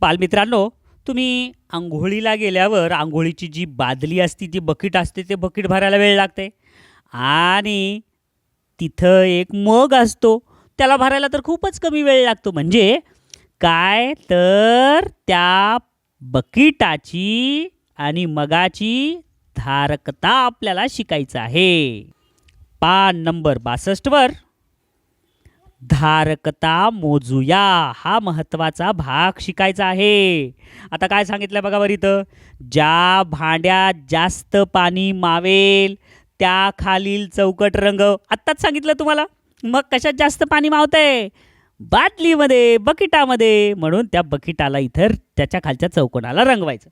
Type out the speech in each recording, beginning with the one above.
बालमित्रांनो तुम्ही आंघोळीला गेल्यावर आंघोळीची जी बादली असते ती बकेट असते ते बकेट भरायला वेळ लागते. आणि तिथं एक मग असतो त्याला भरायला तर खूपच कमी वेळ लागतो. म्हणजे काय तर त्या बकिटाची आणि मगाची धारकता आपल्याला शिकायचं आहे. पान नंबर बासष्टवर. धारकता मोजूया. हा महत्त्वाचा भाग शिकायचा आहे. आता काय सांगितलं बघा बरं इथं? ज्या भांड्यात जास्त पाणी मावेल त्या खालील चौकट रंग. आत्ताच सांगितलं तुम्हाला? मग कशात जास्त पाणी मावतंय? बाटलीमध्ये बकिटामध्ये. म्हणून त्या बकिटाला इथं त्याच्या खालच्या चौकोनाला रंगवायचं.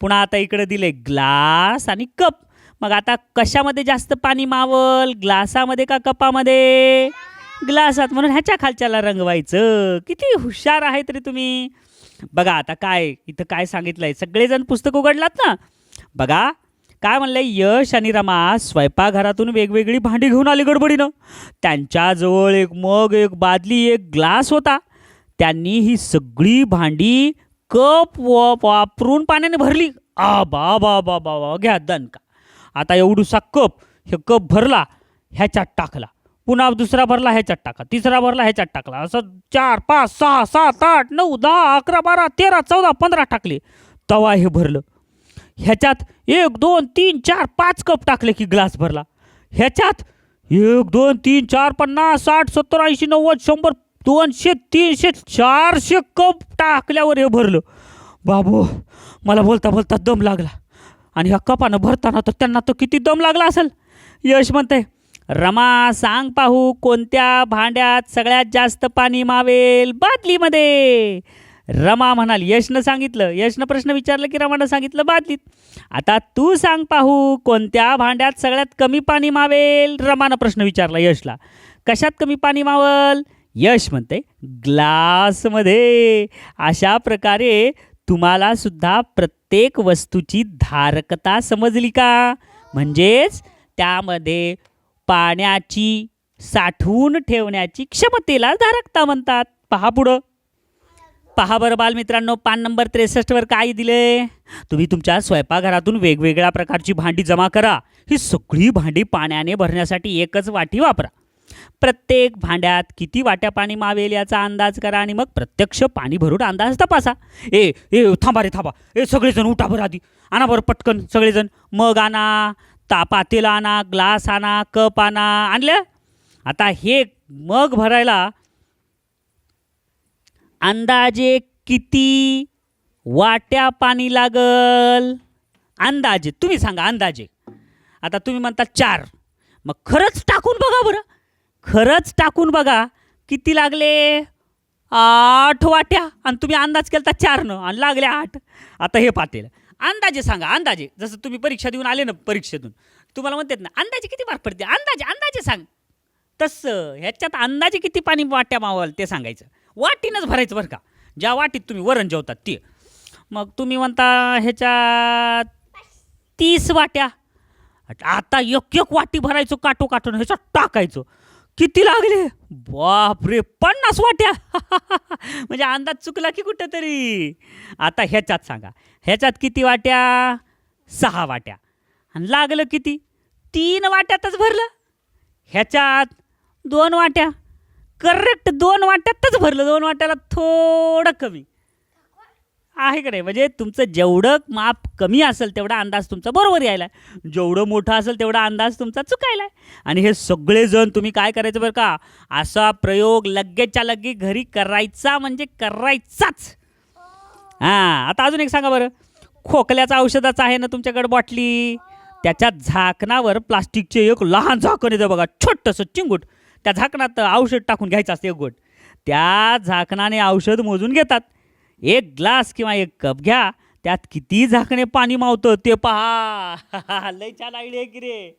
पुन्हा आता इकडे दिले ग्लास आणि कप. मग आता कशामध्ये जास्त पाणी मावल? ग्लासामध्ये का कपामध्ये? ग्लासात म्हणून ह्याच्या खालच्याला रंगवायचं. किती हुशार आहे तरी तुम्ही. बघा आता काय इथं काय सांगितलंय. सगळेजण पुस्तक उघडलात ना? बघा काय म्हणलंय? यश आणि रमा स्वयंपाकघरातून वेगवेगळी भांडी घेऊन आली गडबडीनं. त्यांच्याजवळ एक मग एक बादली एक ग्लास होता. त्यांनी ही सगळी भांडी कप व वापरून पाण्याने भरली. आ बा बा बा बा बा घ्या दणका. आता एवढूसा कप हे कप भरला ह्याच्यात टाकला. पुन्हा दुसरा भरला ह्याच्यात टाका. तिसरा भरला ह्याच्यात टाकला. असं चार पाच सहा सात आठ नऊ दहा अकरा बारा तेरा चौदा पंधरा टाकले. तवा हे भरलं. ह्याच्यात एक दोन तीन चार पाच कप टाकले की ग्लास भरला. ह्याच्यात एक दोन तीन चार पन्नास साठ सत्तर ऐंशी नव्वद शंभर दोनशे तीनशे चारशे कप टाकल्यावर हे भरलं. बाबू मला बोलता बोलता दम लागला. आणि ह्या कपानं भरताना तर त्यांना तो किती दम लागला असेल? यश म्हणते रमा सांग पाहू कोणत्या भांड्यात सगळ्यात जास्त पाणी मावेल बादलीमध्ये? रमा म्हणाल यशनं सांगितलं. यशनं प्रश्न विचारलं की रमानं सांगितलं बादलीत. आता तू सांग पाहू कोणत्या भांड्यात सगळ्यात कमी पाणी मावेल? रमानं प्रश्न विचारला यशला. कशात कमी पाणी मावल? यश म्हणते ग्लासमध्ये. अशा प्रकारे तुम्हाला सुद्धा प्रत्येक वस्तूची धारकता समजली का? म्हणजेच त्यामध्ये पाण्याची साठवून ठेवण्याची क्षमतेला धारकता म्हणतात. पहा पुढं. पहा बरं बालमित्रांनो पान नंबर त्रेसष्टवर काय दिले? तुम्ही तुमच्या स्वयंपाकघरातून वेगवेगळ्या प्रकारची भांडी जमा करा. ही सगळी भांडी पाण्याने भरण्यासाठी एकच वाटी वापरा. प्रत्येक भांड्यात किती वाट्या पाणी मावेल याचा अंदाज करा आणि मग प्रत्यक्ष पाणी भरून अंदाज तपासा. ए ए थांबा रे थांबा. ए सगळेजण उठा बरं आधी. आणा बरं पटकन सगळेजण. मग आणा. ता पातेला आणा ग्लास आणा कप आणा आणलं आता हे मग भरायला अंदाजे किती वाट्या पाणी लागल? अंदाजे तुम्ही सांगा अंदाजे. आता तुम्ही म्हणता चार. मग खरंच टाकून बघा बरं. खरंच टाकून बघा किती लागले? आठ वाट्या. आणि तुम्ही अंदाज केला तर चारनं आणि लागले आठ. आता हे पातेल अंदाजे सांगा अंदाजे. जसं तुम्ही परीक्षा देऊन आले ना परीक्षेतून तुम्हाला म्हणतात ना अंदाजे किती मार्क पडते? अंदाजे अंदाजे सांग. तसं ह्याच्यात अंदाजे किती पाणी वाट्या मावाल ते सांगायचं. वाटीनंच भरायचं बरं का. ज्या वाटीत तुम्ही वरण जेवतात ते. मग तुम्ही म्हणता ह्याच्यात तीस वाट्या. आता एक एक वाटी भरायचो काटो काटून ह्याच्यात टाकायचो. किती लागले? बापरे पन्नास वाट्या. म्हणजे अंदाज चुकला की कुठं तरी आता ह्याच्यात सांगा. ह्याच्यात किती वाट्या? सहा वाट्या. आणि लागलं किती? तीन वाट्यातच भरलं. ह्याच्यात दोन वाट्या. करेक्ट दोन वाट्यातच भरलं. दोन वाट्याला थोडं कमी. आहे का नाही? म्हणजे तुमचं जेवढं माप कमी असेल तेवढा अंदाज तुमचा बरोबर यायला जेवढं मोठं असेल तेवढा अंदाज तुमचा चुकायला आणि हे सगळेजण तुम्ही काय करायचं बरं का? असा प्रयोग लगेचच्या लगे घरी करायचा म्हणजे करायचाच. हां आता अजून एक सांगा बरं. खोकल्याचा औषधाचं आहे ना तुमच्याकडे बॉटली? त्याच्या झाकणावर प्लास्टिकचे एक लहान झाकण येतं बघा छोटंसं चिंगूट. त्या झाकणात औषध टाकून घ्यायचं असतं एक गोट. त्या झाकणाने औषध मोजून घेतात. एक ग्लास किंवा एक कप घ्या त्यात किती झाकणे पाणी मावतं ते पहा. लय छान आयडिया की रे.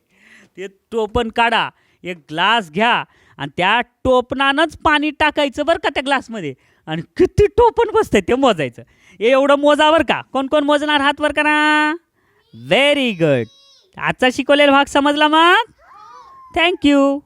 ते टोपण काढा एक ग्लास घ्या आणि त्या टोपणानंच पाणी टाकायचं बरं का त्या ग्लासमध्ये. आणि किती टोपण बसतंय ते मोजायचं. एवढं मोजावर का? कोण कोण मोजणार हातवर करा व्हेरी गुड आजचा शिकवलेला भाग समजला मग? थँक्यू